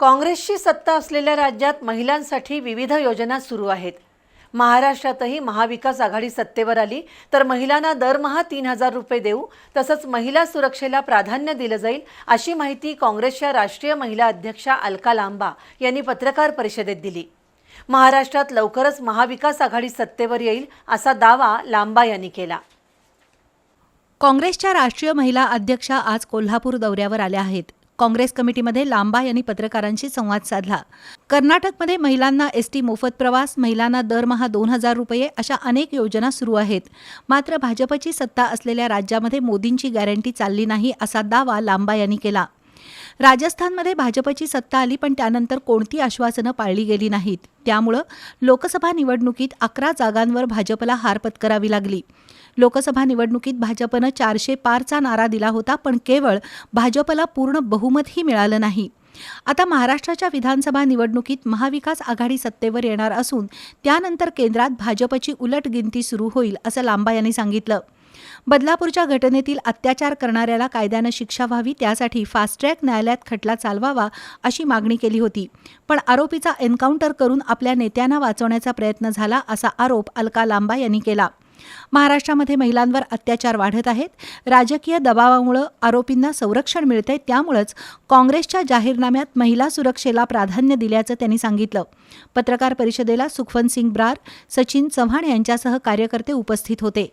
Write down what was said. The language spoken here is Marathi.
काँग्रेसची सत्ता असलेल्या राज्यात महिलांसाठी विविध योजना सुरू आहेत. महाराष्ट्रातही महाविकास आघाडी सत्तेवर आली तर महिलांना दरमहा तीन हजार रुपये देऊ तसंच महिला सुरक्षेला प्राधान्य दिलं जाईल अशी माहिती काँग्रेसच्या राष्ट्रीय महिला अध्यक्षा अलका लांबा यांनी पत्रकार परिषदेत दिली. महाराष्ट्रात लवकरच महाविकास आघाडी सत्तेवर येईल असा दावा लांबा यांनी केला. काँग्रेसच्या राष्ट्रीय महिला अध्यक्षा आज कोल्हापूर दौऱ्यावर आल्या आहेत. काँग्रेस कमिटीमध्ये लांबा यांनी पत्रकारांशी संवाद साधला. कर्नाटकमध्ये महिलांना एसटी मोफत प्रवास महिलांना दरमहा दोन हजार रुपये अशा अनेक योजना सुरू आहेत. मात्र भाजपची सत्ता असलेल्या राज्यामध्ये मोदींची गॅरंटी चालली नाही असा दावा लांबा यांनी केला. राजस्थानमध्ये भाजपची सत्ता आली पण त्यानंतर कोणती आश्वासनं पाळली गेली नाहीत. त्यामुळं लोकसभा निवडणुकीत अकरा जागांवर भाजपला हार पत्करावी लागली. लोकसभा निवडणुकीत भाजपनं चारशे पारचा नारा दिला होता पण केवळ भाजपला पूर्ण बहुमतही मिळालं नाही. आता महाराष्ट्राच्या विधानसभा निवडणुकीत महाविकास आघाडी सत्तेवर येणार असून त्यानंतर केंद्रात भाजपची उलट गिनती सुरू होईल असं लांबा यांनी सांगितलं. बदलापूरच्या घटनेतील अत्याचार करणाऱ्याला कायद्यानं शिक्षा व्हावी त्यासाठी फास्ट ट्रॅक न्यायालयात खटला चालवावा अशी मागणी केली होती. पण आरोपीचा एन्काउंटर करून आपल्या नेत्यांना वाचवण्याचा प्रयत्न झाला असा आरोप अलका लांबा यांनी केला. महाराष्ट्रामध्ये महिलांवर अत्याचार वाढत आहेत. राजकीय दबावामुळे आरोपींना संरक्षण मिळते त्यामुळंच काँग्रेसच्या जाहीरनाम्यात महिला सुरक्षेला प्राधान्य दिल्याचं त्यांनी सांगितलं. पत्रकार परिषदेला सुखवंत सिंग ब्रार सचिन चव्हाण यांच्यासह कार्यकर्ते उपस्थित होते.